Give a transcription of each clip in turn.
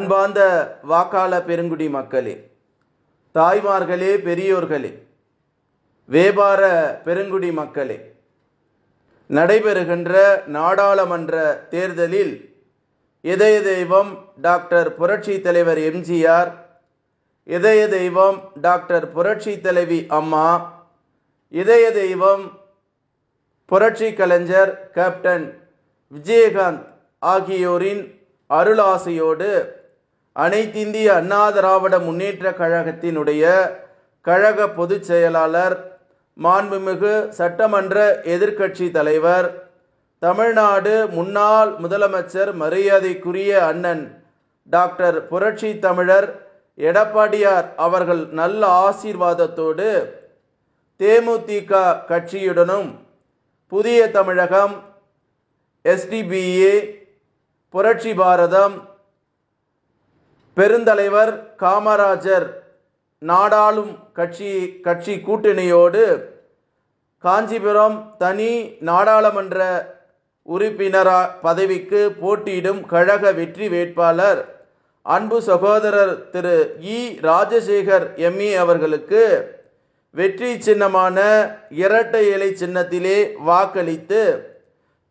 அன்பார்ந்த வாக்காள பெருங்குடி மக்களே தாய்மார்களே பெரியோர்களே வியாபார பெருங்குடி மக்களே நடைபெறுகின்ற நாடாளுமன்ற தேர்தலில் இதய தெய்வம் டாக்டர் புரட்சி தலைவர் எம்ஜிஆர் இதய தெய்வம் டாக்டர் புரட்சி தலைவி அம்மா இதய தெய்வம் புரட்சி கலைஞர் கேப்டன் விஜயகாந்த் ஆகியோரின் அருளாசையோடு அனைத்திந்திய அண்ணா திராவிட முன்னேற்ற கழகத்தினுடைய கழக பொதுச் செயலாளர் மாண்புமிகு சட்டமன்ற எதிர்க்கட்சி தலைவர் தமிழ்நாடு முன்னாள் முதலமைச்சர் மரியாதைக்குரிய அண்ணன் டாக்டர் புரட்சி தமிழர் எடப்பாடியார் அவர்கள் நல்ல ஆசீர்வாதத்தோடு தேமுதிக கட்சியுடனும் புதிய தமிழகம் எஸ்டிபிஏ புரட்சி பாரதம் பெருந்தலைவர் காமராஜர் நாடாளும் கட்சி கட்சி கூட்டணியோடு காஞ்சிபுரம் தனி நாடாளுமன்ற உறுப்பினரா பதவிக்கு போட்டியிடும் கழக வெற்றி வேட்பாளர் அன்பு சகோதரர் திரு இ. ராஜசேகர் எம்ஏ அவர்களுக்கு வெற்றி சின்னமான இரட்டை இலை சின்னத்திலே வாக்களித்து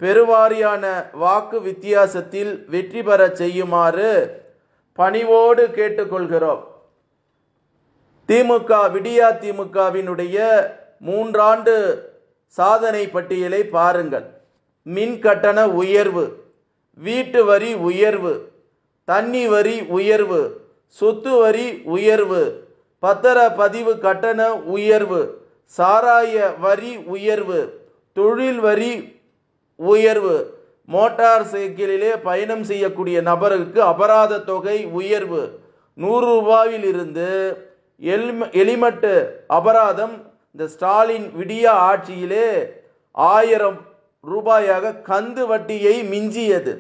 பெருவாரியான வாக்கு வித்தியாசத்தில் வெற்றி பெறச் செய்யுமாறு பணிவோடு கேட்டுக்கொள்கிறோம். திமுக விடியா திமுகவினுடைய மூன்றாண்டு சாதனை பட்டியலை பாருங்கள். மின் கட்டண உயர்வு வீட்டு வரி உயர்வு தண்ணி வரி உயர்வு சொத்து வரி உயர்வு பத்திர பதிவு கட்டண உயர்வு சாராய வரி உயர்வு தொழில் வரி உயர்வு மோட்டார் சைக்கிளிலே பயணம் செய்யக்கூடிய நபருக்கு அபராத தொகை உயர்வு. நூறு ரூபாயில் இருந்து எல்ம எலிமட்டு அபராதம் இந்த ஸ்டாலின் விடியா ஆட்சியிலே ஆயிரம் ரூபாயாக கந்து வட்டியை மிஞ்சியது.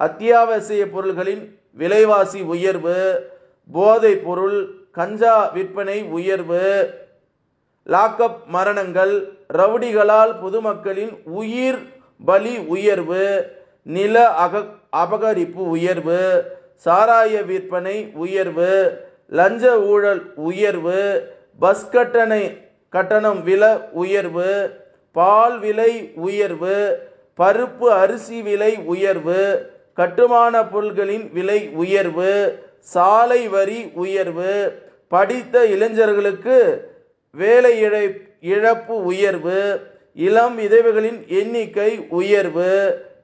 அத்தியாவசிய பொருள்களின் விலைவாசி உயர்வு போதைப் பொருள் கஞ்சா விற்பனை உயர்வு லாக்அப் மரணங்கள் ரவுடிகளால் பொதுமக்களின் உயிர் பலி உயர்வு நில அக அபகரிப்பு உயர்வு சாராய விற்பனை உயர்வு லஞ்ச ஊழல் உயர்வு பஸ் கட்டண கட்டணம் விலை உயர்வு பால் விலை உயர்வு பருப்பு அரிசி விலை உயர்வு கட்டுமான பொருட்களின் விலை உயர்வு சாலை வரி உயர்வு படித்த இளைஞர்களுக்கு வேலை இழை இழப்பு உயர்வு இளம் விதவைகளின் எண்ணிக்கை உயர்வு.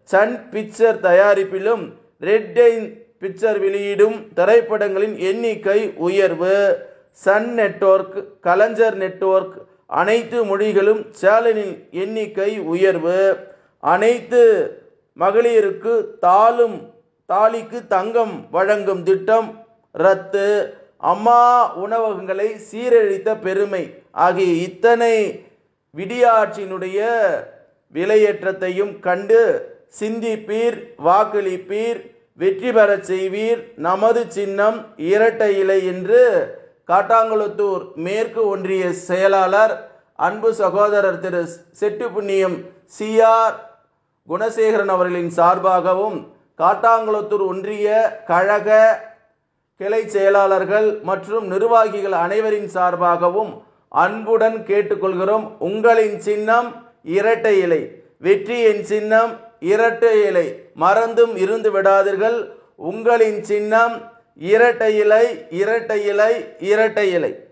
சன் பிக்சர் தயாரிப்பிலும் ரெட் டைன் பிக்சர் வெளியிடும் திரைப்படங்களின் எண்ணிக்கை உயர்வு. சன் நெட்வொர்க் கலைஞர் நெட்வொர்க் அனைத்து மொழிகளும் சேனலின் எண்ணிக்கை உயர்வு. அனைத்து மகளிருக்கு தாளும் தாலிக்கு தங்கம் வழங்கும் திட்டம் ரத்து. அம்மா உணவகங்களை சீரழித்த பெருமை ஆகிய இத்தனை விடியாட்சியினுடைய விலையேற்றத்தையும் கண்டு சிந்திப்பீர் வாக்களிப்பீர் வெற்றி பெறச் செய்வீர். நமது சின்னம் இரட்டை இலை என்று காட்டாங்குளத்தூர் மேற்கு ஒன்றிய செயலாளர் அன்பு சகோதரர் திரு செட்டு புண்ணியம் சிஆர் குணசேகரன் அவர்களின் சார்பாகவும் காட்டாங்குளத்தூர் ஒன்றிய கழக கிளை செயலாளர்கள் மற்றும் நிர்வாகிகள் அனைவரின் சார்பாகவும் அன்புடன் கேட்டுக்கொள்கிறோம். உங்களின் சின்னம் இரட்டை இலை வெற்றியின் சின்னம் இரட்டை இலை. மறந்தும் இருந்து விடாதீர்கள். உங்களின் சின்னம் இரட்டை இலை இரட்டை இலை இரட்டை இலை.